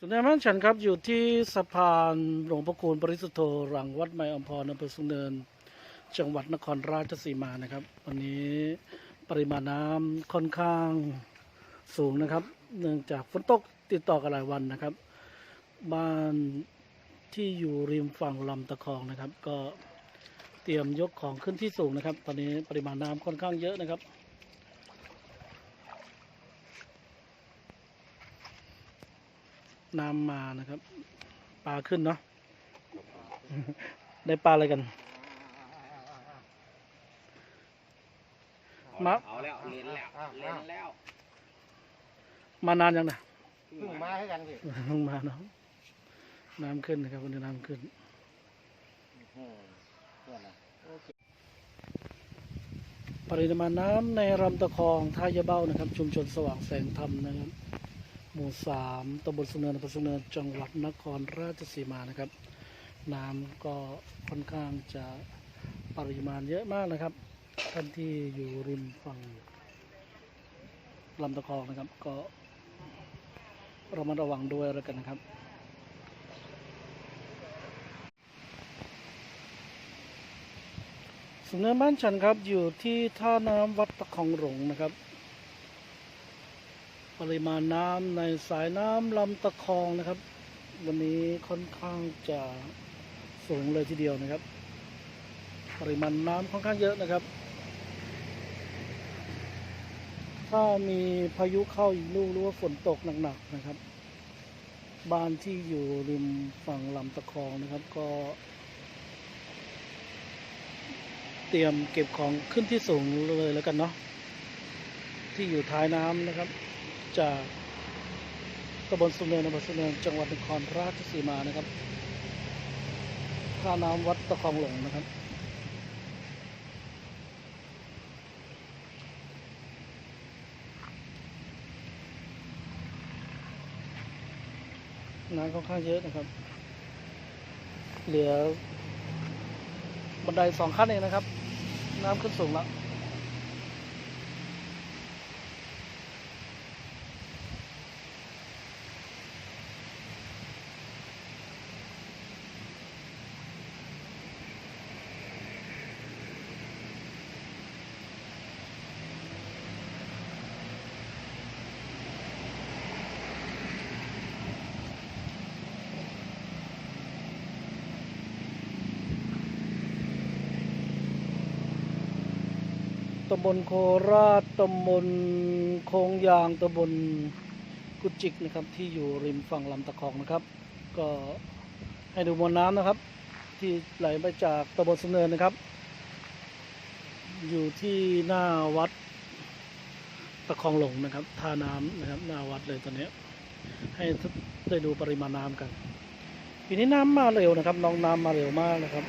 สุนันท์ฉันครับอยู่ที่สะพานหลวงพระคูณปริสุทธโธหลังวัดไมอมพรอำเภอสุนเนิน จังหวัดนครราชสีมานะครับ วันนี้ปริมาณน้ำค่อนข้างสูงนะครับ เนื่องจากฝนตกติดต่อกันหลายวันนะครับ บ้านที่อยู่ริมฝั่งลำตะคองนะครับ ก็เตรียมยกของขึ้นที่สูงนะครับ ตอนนี้ปริมาณน้ำค่อนข้างเยอะนะครับ น้ำมานะครับ ปลาขึ้นเนาะได้ปลาอะไรกันมาเอาแล้วเล่นแล้วเล่นแล้ว มานานยังนะเพิ่งมาให้กันพี่เพิ่งมาเนาะน้ำขึ้นนะครับวันนี้น้ำขึ้นเพื่อนนะปริมาณน้ำในลำตะคองท่ายะเบ้านะครับ ชุมชนสว่างแสงธรรมนะครับ หมู่สามตำบลสุนเนินอำเภอสุนเนินจังหวัดนครราชสีมานะครับ น้ำก็ค่อนข้างจะปริมาณเยอะมากนะครับ ท่านที่อยู่ริมฝั่งลำตะคองนะครับ ก็ระมัดระวังด้วยแล้วกันนะครับสุนเนินบ้านฉันครับอยู่ที่ท่าน้ำวัดตะคองหลงนะครับ ปริมาณน้ำในสายน้ำลำตะคองนะครับ วันนี้ค่อนข้างจะสูงเลยทีเดียวนะครับ ปริมาณน้ำค่อนข้างเยอะนะครับ ถ้ามีพายุเข้าอีกลูกหรือว่าฝนตกหนักๆนะครับ บ้านที่อยู่ริมฝั่งลำตะคองนะครับก็ เตรียมเก็บของขึ้นที่สูงเลยแล้วกันเนาะที่อยู่ท้ายน้ำนะครับ จากตำบลสุเนินอำเภอสุเนินจังหวัดนครราชสีมานะครับท่าน้ำวัดตะคองหลงนะครับ น้ำค่อนข้างเยอะนะครับ เหลือบันไดสองขั้นเองนะครับ น้ำขึ้นสูงแล้ว ตำบลโคราชตำบลโคงยางตำบลกุจิกนะครับ ที่อยู่ริมฝั่งลำตะคองนะครับ ก็ให้ดูมวลน้ำนะครับ ที่ไหลมาจากตำบลสุนเนินนะครับ อยู่ที่หน้าวัดตะคองหลงนะครับท่าน้ำนะครับ หน้าวัดเลยตอนนี้ให้ได้ดูปริมาณน้ำกันปีนี้น้ำมาเร็วนะครับน้องน้ำมาเร็วมากนะครับ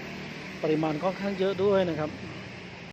ปริมาณค่อนข้างเยอะด้วยนะครับ